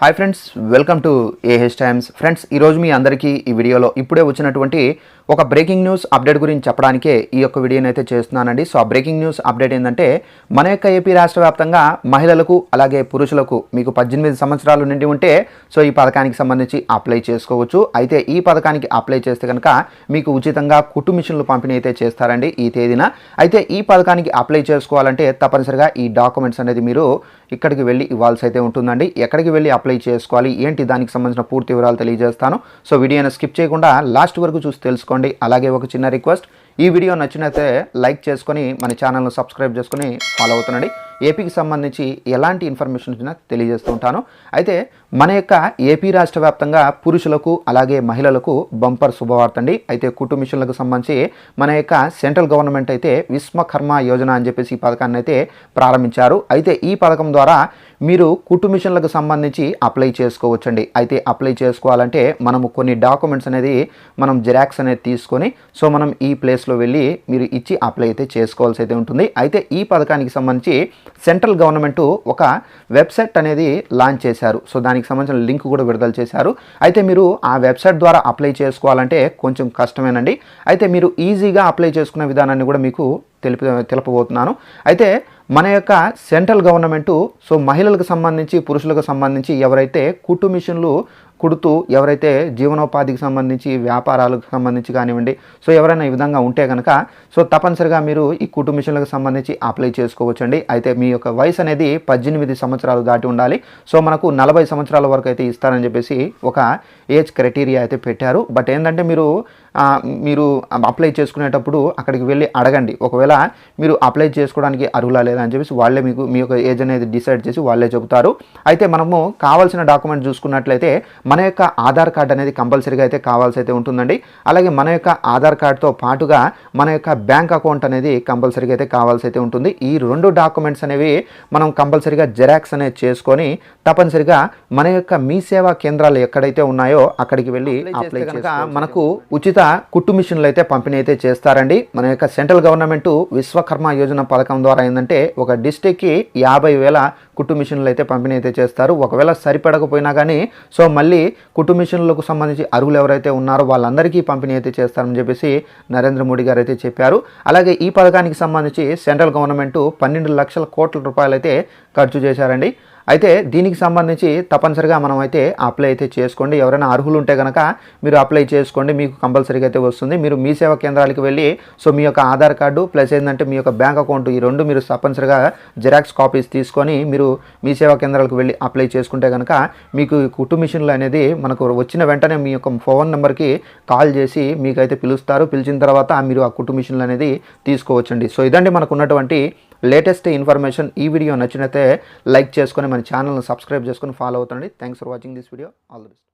Hi friends welcome to AH times friends ఈరోజు మీ అందరికీ ఈ వీడియోలో ఇప్పుడే వచ్చినటువంటి ఒక బ్రేకింగ్ న్యూస్ అప్డేట్ గురించి చెప్పడానికే ఈ యొక్క వీడియోని అయితే చేస్తున్నానండి. సో ఆ బ్రేకింగ్ న్యూస్ అప్డేట్ ఏంటంటే మన యొక్క ఏపీ రాష్ట్ర వ్యాప్తంగా మహిళలకు అలాగే పురుషులకు మీకు పద్దెనిమిది సంవత్సరాలు నిండి ఉంటే సో ఈ పథకానికి సంబంధించి అప్లై చేసుకోవచ్చు. అయితే ఈ పథకానికి అప్లై చేస్తే కనుక మీకు ఉచితంగా కుట్టు మిషన్లు పంపిణీ అయితే చేస్తారండి ఈ తేదీన. అయితే ఈ పథకానికి అప్లై చేసుకోవాలంటే తప్పనిసరిగా ఈ డాక్యుమెంట్స్ అనేది మీరు ఇక్కడికి వెళ్ళి ఇవ్వాల్సి అయితే ఉంటుందండి. ఎక్కడికి వెళ్ళి అప్లై చేసుకోవాలి. ఏంటి దానికి సంబంధించిన పూర్తి వివరాలు తెలియజేస్తాను. సో వీడియోని స్కిప్ చేయకుండా లాస్ట్ వరకు చూసి తెలుసుకోండి. అలాగే ఒక చిన్న రిక్వెస్ట్ ఈ వీడియో నచ్చినైతే లైక్ చేసుకొని మన ఛానల్ను సబ్స్క్రైబ్ చేసుకొని ఫాలో అవుతుండండి. ఏపీకి సంబంధించి ఎలాంటి ఇన్ఫర్మేషన్ వచ్చినా తెలియజేస్తూ ఉంటాను. అయితే మన యొక్క ఏపీ రాష్ట్ర వ్యాప్తంగా పురుషులకు అలాగే మహిళలకు బంపర్ శుభవార్త అండి. అయితే కుటుంబ మిషన్లకు సంబంధించి మన యొక్క సెంట్రల్ గవర్నమెంట్ అయితే విశ్వకర్మ యోజన అని చెప్పేసి ఈ పథకాన్ని అయితే ప్రారంభించారు. అయితే ఈ పథకం ద్వారా మీరు కుట్టు మిషన్లకు సంబంధించి అప్లై చేసుకోవచ్చండి. అయితే అప్లై చేసుకోవాలంటే మనము కొన్ని డాక్యుమెంట్స్ అనేది మనం జిరాక్స్ అనేది తీసుకొని సో మనం ఈ ప్లేస్ ప్లేస్లో వెళ్ళి మీరు ఇచ్చి అప్లై అయితే చేసుకోవాల్సి అయితే ఉంటుంది. అయితే ఈ పథకానికి సంబంధించి సెంట్రల్ గవర్నమెంట్ ఒక వెబ్సైట్ అనేది లాంచ్ చేశారు. సో దానికి సంబంధించిన లింక్ కూడా విడుదల చేశారు. అయితే మీరు ఆ వెబ్సైట్ ద్వారా అప్లై చేసుకోవాలంటే కొంచెం కష్టమేనండి. అయితే మీరు ఈజీగా అప్లై చేసుకునే విధానాన్ని కూడా మీకు తెలిపి తెలపబోతున్నాను. అయితే మన యొక్క సెంట్రల్ గవర్నమెంటు సో మహిళలకు సంబంధించి పురుషులకు సంబంధించి ఎవరైతే కుట్టు మిషన్లు కుడుతూ ఎవరైతే జీవనోపాధికి సంబంధించి వ్యాపారాలకు సంబంధించి కానివ్వండి సో ఎవరైనా ఈ విధంగా ఉంటే కనుక సో తప్పనిసరిగా మీరు ఈ కుటుంబ మిషన్లకు సంబంధించి అప్లై చేసుకోవచ్చండి. అయితే మీ యొక్క వయసు అనేది పద్దెనిమిది సంవత్సరాలు దాటి ఉండాలి. సో మనకు నలభై సంవత్సరాల వరకు అయితే ఇస్తారని చెప్పేసి ఒక ఏజ్ క్రైటీరియా అయితే పెట్టారు. బట్ ఏంటంటే మీరు మీరు అప్లై చేసుకునేటప్పుడు అక్కడికి వెళ్ళి అడగండి. ఒకవేళ మీరు అప్లై చేసుకోవడానికి అర్హులా లేదా అని చెప్పేసి వాళ్ళే మీకు మీ యొక్క ఏజ్ అనేది డిసైడ్ చేసి వాళ్ళే చెబుతారు. అయితే మనము కావాల్సిన డాక్యుమెంట్ చూసుకున్నట్లయితే మన యొక్క ఆధార్ కార్డ్ అనేది కంపల్సరీగా అయితే కావాల్సి అయితే ఉంటుందండి. అలాగే మన యొక్క ఆధార్ కార్డ్తో పాటుగా మన యొక్క బ్యాంక్ అకౌంట్ అనేది కంపల్సరీగా అయితే కావాల్సి అయితే ఉంటుంది. ఈ రెండు డాక్యుమెంట్స్ అనేవి మనం కంపల్సరీగా జెరాక్స్ అనేది చేసుకొని తప్పనిసరిగా మన యొక్క మీ సేవా కేంద్రాలు ఎక్కడైతే ఉన్నాయో అక్కడికి వెళ్ళి అప్లై కనుక మనకు ఉచిత కుట్టు మిషన్లు అయితే పంపిణీ అయితే చేస్తారండి. మన యొక్క సెంట్రల్ గవర్నమెంట్ విశ్వకర్మ యోజన పథకం ద్వారా ఏంటంటే ఒక డిస్టిక్కి యాభై వేల కుట్టు మిషన్లు అయితే పంపిణీ అయితే చేస్తారు. ఒకవేళ సరిపడకపోయినా కానీ సో మళ్ళీ కుట్టు మిషన్లకు సంబంధించి అర్హులు ఎవరైతే ఉన్నారో వాళ్ళందరికీ పంపిణీ అయితే చేస్తారని చెప్పేసి నరేంద్ర మోడీ గారు అయితే చెప్పారు. అలాగే ఈ పథకానికి సంబంధించి సెంట్రల్ గవర్నమెంట్ పన్నెండు లక్షల కోట్ల రూపాయలు అయితే ఖర్చు చేశారండి. అయితే దీనికి సంబంధించి తప్పనిసరిగా మనం అయితే అప్లై అయితే చేసుకోండి. ఎవరైనా అర్హులు ఉంటే కనుక మీరు అప్లై చేసుకోండి. మీకు కంపల్సరీగా అయితే వస్తుంది. మీరు మీ సేవా కేంద్రాలకు వెళ్ళి సో మీ యొక్క ఆధార్ కార్డు ప్లస్ ఏంటంటే మీ యొక్క బ్యాంక్ అకౌంట్ ఈ రెండు మీరు తప్పనిసరిగా జిరాక్స్ కాపీస్ తీసుకొని మీరు మీ సేవా కేంద్రాలకు వెళ్ళి అప్లై చేసుకుంటే కనుక మీకు కుటుంబ మిషన్లు అనేది మనకు వచ్చిన వెంటనే మీ యొక్క ఫోన్ నెంబర్కి కాల్ చేసి మీకైతే పిలుస్తారు. పిలిచిన తర్వాత మీరు ఆ కుటుంబ మిషన్లు అనేది తీసుకోవచ్చండి. సో ఇదండి మనకు ఉన్నటువంటి లేటెస్ట్ ఇన్ఫర్మేషన్ ఈ వీడియో నచ్చినతే లైక్ చేసుకొని మన ఛానల్ని సబ్స్క్రైబ్ చేసుకొని ఫాలో అవుతుంది thanks for watching this video all the best